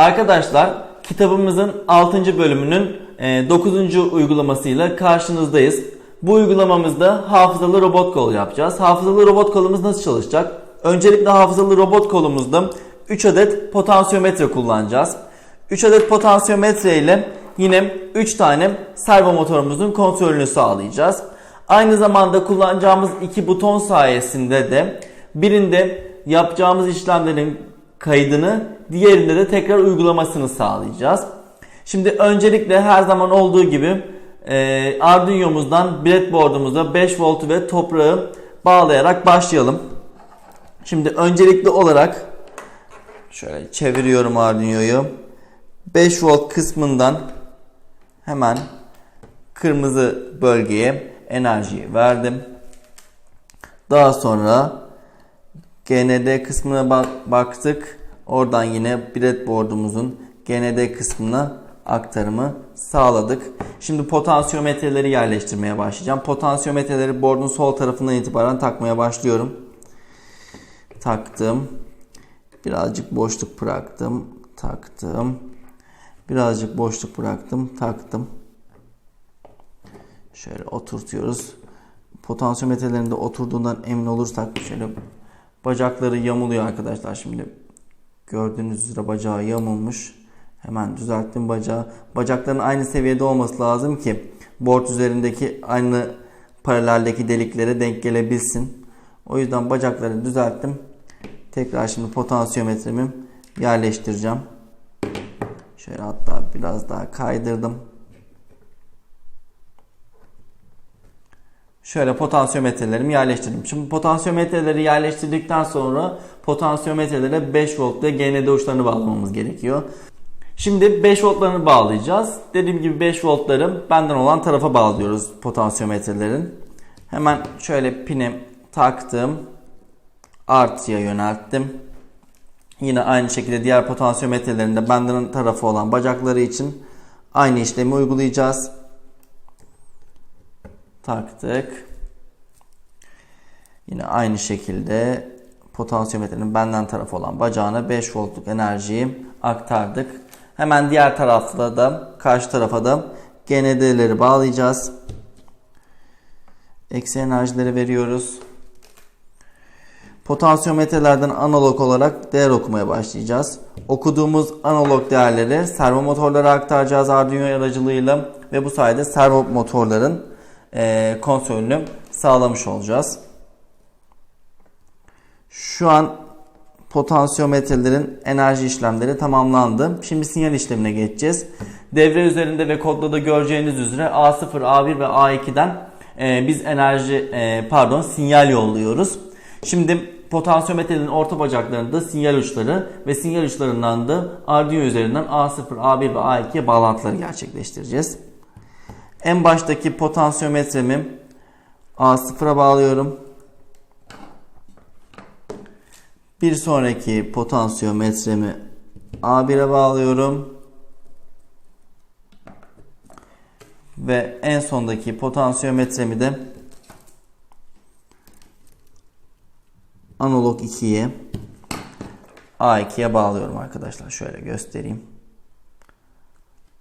Arkadaşlar kitabımızın 6. bölümünün 9. uygulamasıyla karşınızdayız. Bu uygulamamızda hafızalı robot kol yapacağız. Hafızalı robot kolumuz nasıl çalışacak? Öncelikle hafızalı robot kolumuzda 3 adet potansiyometre kullanacağız. 3 adet potansiyometre ile yine 3 tane servo motorumuzun kontrolünü sağlayacağız. Aynı zamanda kullanacağımız iki buton sayesinde de birinde yapacağımız işlemlerin kaydını, diğerinde de tekrar uygulamasını sağlayacağız. Şimdi öncelikle her zaman olduğu gibi e, Arduino'muzdan breadboard'umuza 5 volt ve toprağı bağlayarak başlayalım. Şimdi öncelikli olarak şöyle çeviriyorum Arduino'yu. 5 volt kısmından hemen kırmızı bölgeye enerjiyi verdim. Daha sonra GND kısmına bak baktık. Oradan yine breadboard'umuzun GND kısmına aktarımı sağladık. Şimdi potansiyometreleri yerleştirmeye başlayacağım. Potansiyometreleri board'un sol tarafından itibaren takmaya başlıyorum. Taktım. Birazcık boşluk bıraktım. Taktım. Birazcık boşluk bıraktım. Taktım. Şöyle oturtuyoruz. Potansiyometrelerinde oturduğundan emin olursak şöyle bacakları yamuluyor arkadaşlar şimdi. Gördüğünüz üzere bacağı yamulmuş. Hemen düzelttim bacağı. Bacakların aynı seviyede olması lazım ki board üzerindeki aynı paraleldeki deliklere denk gelebilsin. O yüzden bacakları düzelttim. Tekrar şimdi potansiyometremi yerleştireceğim. Şöyle hatta biraz daha kaydırdım. Şöyle potansiyometrelerimi yerleştirdim. Şimdi potansiyometreleri yerleştirdikten sonra potansiyometrelere 5 volt GND uçlarını bağlamamız gerekiyor. Şimdi 5 voltlarını bağlayacağız. Dediğim gibi 5 voltları benden olan tarafa bağlıyoruz potansiyometrelerin. Hemen şöyle pini taktım. Artıya yönelttim. Yine aynı şekilde diğer potansiyometrelerin de benden tarafı olan bacakları için aynı işlemi uygulayacağız. Taktık. Yine aynı şekilde potansiyometrenin benden tarafı olan bacağına 5 voltluk enerjiyi aktardık. Hemen diğer tarafta da karşı tarafa da GND'leri bağlayacağız. Eksi enerjileri veriyoruz. Potansiyometrelerden analog olarak değer okumaya başlayacağız. Okuduğumuz analog değerleri servo motorlara aktaracağız Arduino aracılığıyla ve bu sayede servo motorların e, kontrolünü sağlamış olacağız. Şu an potansiyometrelerin enerji işlemleri tamamlandı. Şimdi sinyal işlemine geçeceğiz. Devre üzerinde ve kodda da göreceğiniz üzere A0, A1 ve A2'den e, biz enerji e, pardon sinyal yolluyoruz. Şimdi potansiyometrenin orta bacaklarında sinyal uçları ve sinyal uçlarından da Arduino üzerinden A0, A1 ve A2'ye bağlantıları gerçekleştireceğiz. En baştaki potansiyometremi A0'a bağlıyorum. Bir sonraki potansiyometremi A1'e bağlıyorum. Ve en sondaki potansiyometremi de analog 2'ye A2'ye bağlıyorum arkadaşlar. Şöyle göstereyim.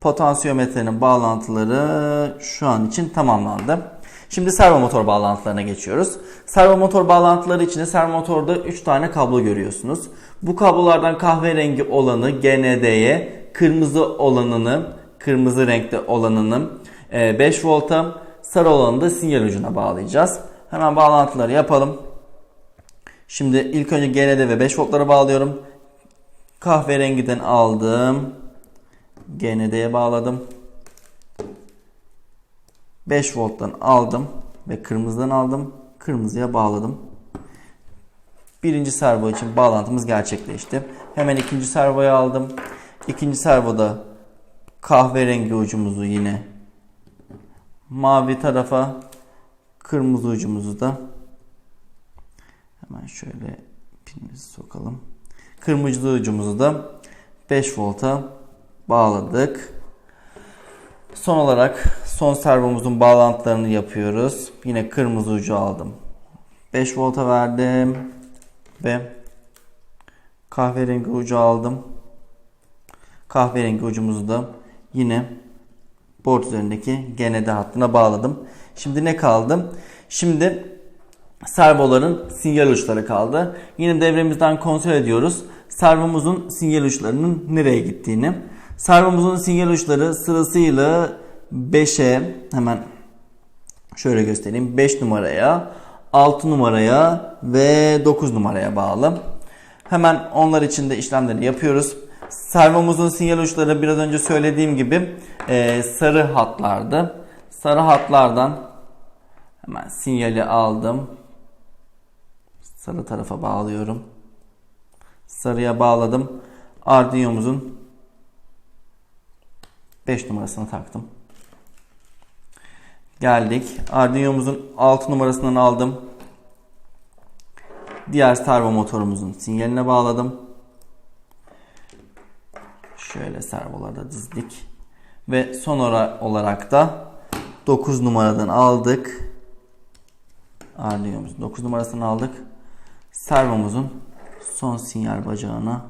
Potansiyometrenin bağlantıları şu an için tamamlandı. Şimdi servo motor bağlantılarına geçiyoruz. Servo motor bağlantıları için de servo motorda 3 tane kablo görüyorsunuz. Bu kablolardan kahverengi olanı GND'ye, kırmızı olanını, kırmızı renkte olanını 5 volta, sarı olanı da sinyal ucuna bağlayacağız. Hemen bağlantıları yapalım. Şimdi ilk önce GND ve 5 voltlara bağlıyorum. Kahverengiden aldım. GND'ye bağladım. 5 volttan aldım ve kırmızıdan aldım. Kırmızıya bağladım. Birinci servo için bağlantımız gerçekleşti. Hemen ikinci servoya aldım. İkinci servoda kahverengi ucumuzu yine mavi tarafa kırmızı ucumuzu da hemen şöyle pinimizi sokalım. Kırmızı ucumuzu da 5 volta bağladık. Son olarak son servomuzun bağlantılarını yapıyoruz. Yine kırmızı ucu aldım. 5 volta verdim ve kahverengi ucu aldım. Kahverengi ucumuzu da yine board üzerindeki GND hattına bağladım. Şimdi ne kaldı? Şimdi servoların sinyal uçları kaldı. Yine devremizden kontrol ediyoruz. Servomuzun sinyal uçlarının nereye gittiğini. Servomuzun sinyal uçları sırasıyla 5'e hemen şöyle göstereyim. 5 numaraya, 6 numaraya ve 9 numaraya bağlı. Hemen onlar için de işlemleri yapıyoruz. Servomuzun sinyal uçları biraz önce söylediğim gibi e, sarı hatlardı. Sarı hatlardan hemen sinyali aldım. Sarı tarafa bağlıyorum. Sarıya bağladım. Arduino'muzun 5 numarasını taktım. Geldik. Arduino'muzun 6 numarasından aldım. Diğer servo motorumuzun sinyaline bağladım. Şöyle servolarda dizdik. Ve son olarak da 9 numaradan aldık. Arduino'muzun 9 numarasını aldık. Servomuzun son sinyal bacağına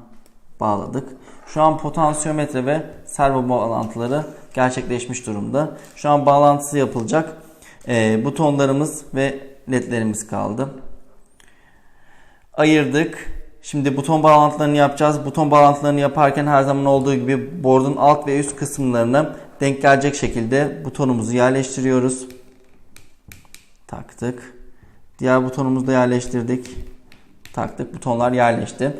bağladık. Şu an potansiyometre ve servo bağlantıları gerçekleşmiş durumda. Şu an bağlantısı yapılacak. E, butonlarımız ve ledlerimiz kaldı. Ayırdık. Şimdi buton bağlantılarını yapacağız. Buton bağlantılarını yaparken her zaman olduğu gibi board'un alt ve üst kısımlarına denk gelecek şekilde butonumuzu yerleştiriyoruz. Taktık. Diğer butonumuzu da yerleştirdik. Taktık. Butonlar yerleşti.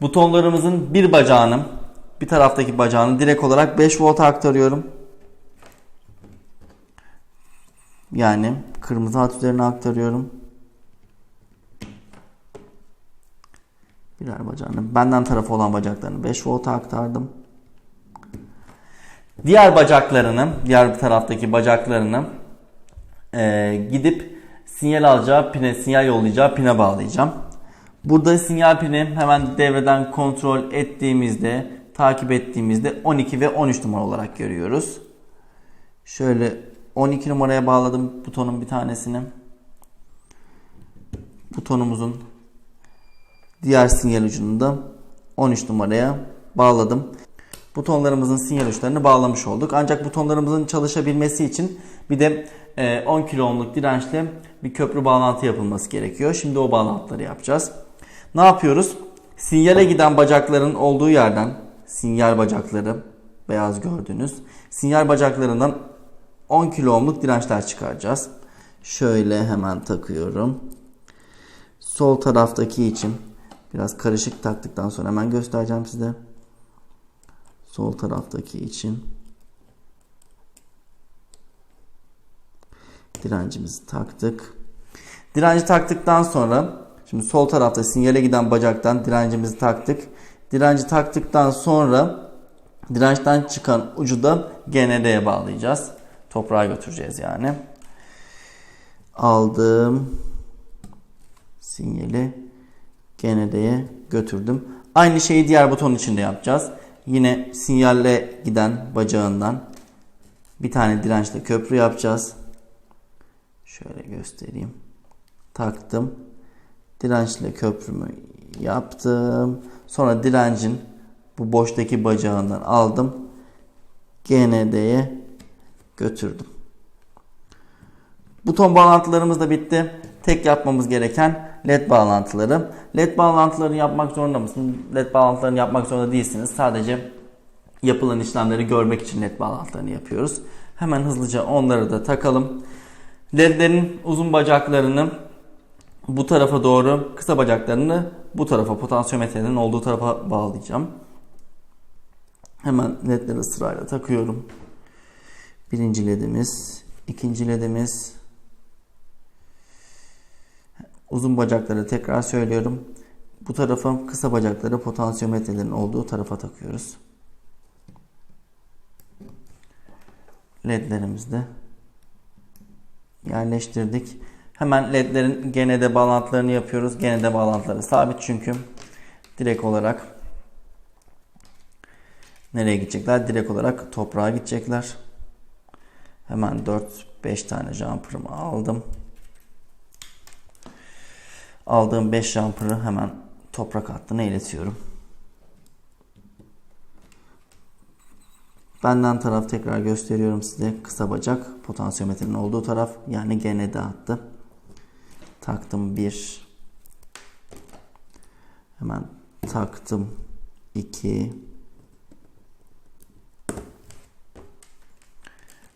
Butonlarımızın bir bacağını, bir taraftaki bacağını direkt olarak 5 volt aktarıyorum. Yani kırmızı hat üzerine aktarıyorum. Birer bacağını, benden tarafı olan bacaklarını 5 volt aktardım. Diğer bacaklarını, diğer taraftaki bacaklarını e, gidip sinyal alacağı pine, sinyal yollayacağı pine bağlayacağım. Burada sinyal pini hemen devreden kontrol ettiğimizde, takip ettiğimizde 12 ve 13 numara olarak görüyoruz. Şöyle 12 numaraya bağladım butonun bir tanesini. Butonumuzun diğer sinyal ucunu da 13 numaraya bağladım. Butonlarımızın sinyal uçlarını bağlamış olduk. Ancak butonlarımızın çalışabilmesi için bir de 10 kilo ohmluk dirençle bir köprü bağlantı yapılması gerekiyor. Şimdi o bağlantıları yapacağız. Ne yapıyoruz? Sinyale giden bacakların olduğu yerden sinyal bacakları beyaz gördüğünüz sinyal bacaklarından 10 kilo ohmluk dirençler çıkaracağız. Şöyle hemen takıyorum. Sol taraftaki için biraz karışık taktıktan sonra hemen göstereceğim size. Sol taraftaki için direncimizi taktık. Direnci taktıktan sonra şimdi sol tarafta sinyale giden bacaktan direncimizi taktık. Direnci taktıktan sonra dirençten çıkan ucu da GND'ye bağlayacağız. Toprağa götüreceğiz yani. Aldım. Sinyali GND'ye götürdüm. Aynı şeyi diğer buton için de yapacağız. Yine sinyalle giden bacağından bir tane dirençle köprü yapacağız. Şöyle göstereyim. Taktım. Dirençle köprümü yaptım. Sonra direncin bu boştaki bacağından aldım. GND'ye götürdüm. Buton bağlantılarımız da bitti. Tek yapmamız gereken led bağlantıları. Led bağlantılarını yapmak zorunda mısınız? Led bağlantılarını yapmak zorunda değilsiniz. Sadece yapılan işlemleri görmek için led bağlantılarını yapıyoruz. Hemen hızlıca onları da takalım. Ledlerin uzun bacaklarını bu tarafa doğru, kısa bacaklarını bu tarafa, potansiyometrenin olduğu tarafa bağlayacağım. Hemen ledleri sırayla takıyorum. Birinci ledimiz, ikinci ledimiz, uzun bacakları tekrar söylüyorum. Bu tarafa kısa bacakları potansiyometrelerin olduğu tarafa takıyoruz. ledlerimizde yerleştirdik. Hemen ledlerin GND bağlantılarını yapıyoruz. GND bağlantıları sabit çünkü direkt olarak nereye gidecekler? Direkt olarak toprağa gidecekler. Hemen 4-5 tane jumper'ımı aldım. Aldığım 5 jumper'ı hemen toprak hattına iletiyorum. Benden taraf tekrar gösteriyorum size. Kısa bacak potansiyometrenin olduğu taraf. Yani GND hattı. Taktım 1. Hemen taktım 2.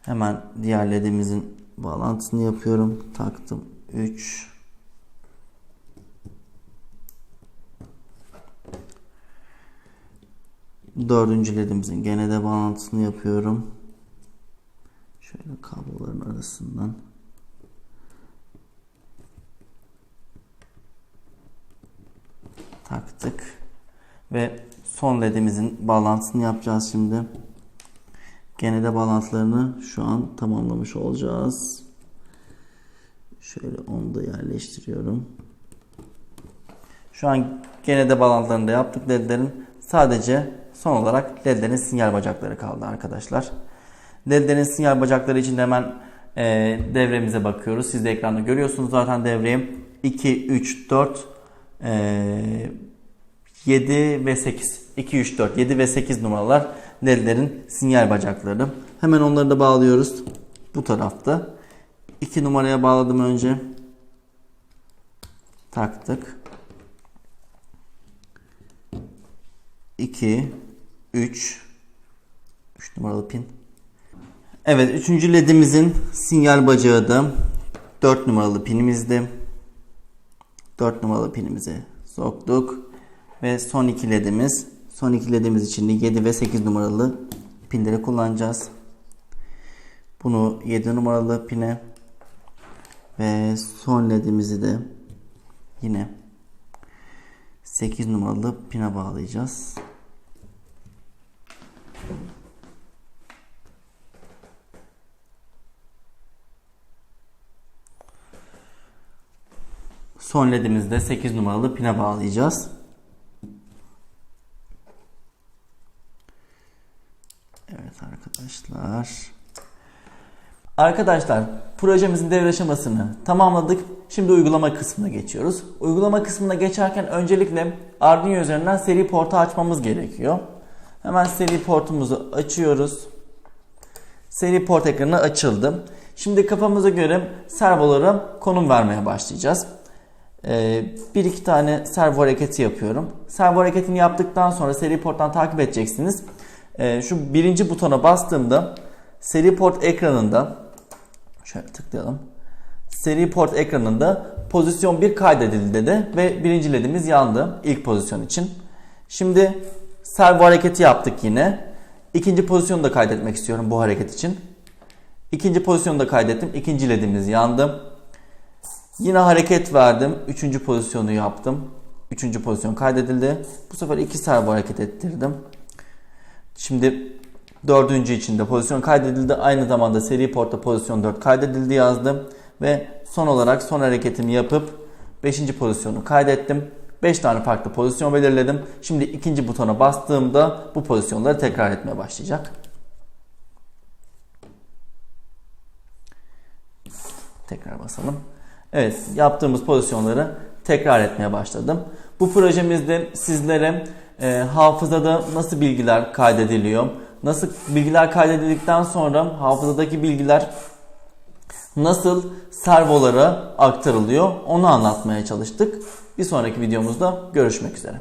Hemen diğer ledimizin bağlantısını yapıyorum. Taktım 3. Dördüncü ledimizin gene de bağlantısını yapıyorum. Şöyle kabloların arasından. Taktık. Ve son ledimizin bağlantısını yapacağız şimdi. Gene de bağlantılarını şu an tamamlamış olacağız. Şöyle onu da yerleştiriyorum. Şu an gene de bağlantılarını da yaptık ledlerin. Sadece son olarak ledlerin sinyal bacakları kaldı arkadaşlar. Ledlerin sinyal bacakları için hemen e, devremize bakıyoruz. Siz de ekranda görüyorsunuz zaten devreyi. 2, 3, 4, e, 7 ve 8. 2, 3, 4, 7 ve 8 numaralar ledlerin sinyal bacakları. Hemen onları da bağlıyoruz. Bu tarafta. 2 numaraya bağladım önce. Taktık. 2 3 3 numaralı pin. Evet 3. ledimizin sinyal bacağı da 4 numaralı pinimizdi. 4 numaralı pinimizi soktuk. Ve son iki ledimiz. Son iki ledimiz için de 7 ve 8 numaralı pinleri kullanacağız. Bunu 7 numaralı pine ve son ledimizi de yine 8 numaralı pine bağlayacağız. Son ledimizi de 8 numaralı pine bağlayacağız. Evet arkadaşlar. Arkadaşlar projemizin devre aşamasını tamamladık. Şimdi uygulama kısmına geçiyoruz. Uygulama kısmına geçerken öncelikle Arduino üzerinden seri portu açmamız gerekiyor. Hemen seri portumuzu açıyoruz. Seri port ekranı açıldı. Şimdi kafamıza göre servolara konum vermeye başlayacağız. Ee, bir iki tane servo hareketi yapıyorum. Servo hareketini yaptıktan sonra seri porttan takip edeceksiniz. Ee, şu birinci butona bastığımda seri port ekranında şöyle tıklayalım. Seri port ekranında pozisyon 1 kaydedildi dedi ve birinci ledimiz yandı ilk pozisyon için. Şimdi servo hareketi yaptık yine. İkinci pozisyonu da kaydetmek istiyorum bu hareket için. İkinci pozisyonu da kaydettim. İkinci ledimiz yandı. Yine hareket verdim. Üçüncü pozisyonu yaptım. Üçüncü pozisyon kaydedildi. Bu sefer iki servo hareket ettirdim. Şimdi dördüncü içinde pozisyon kaydedildi. Aynı zamanda seri portta pozisyon 4 kaydedildi yazdım. Ve son olarak son hareketimi yapıp 5. pozisyonu kaydettim. 5 tane farklı pozisyon belirledim. Şimdi ikinci butona bastığımda bu pozisyonları tekrar etmeye başlayacak. Tekrar basalım. Evet yaptığımız pozisyonları tekrar etmeye başladım. Bu projemizde sizlere e, hafızada nasıl bilgiler kaydediliyor, nasıl bilgiler kaydedildikten sonra hafızadaki bilgiler nasıl servolara aktarılıyor onu anlatmaya çalıştık. Bir sonraki videomuzda görüşmek üzere.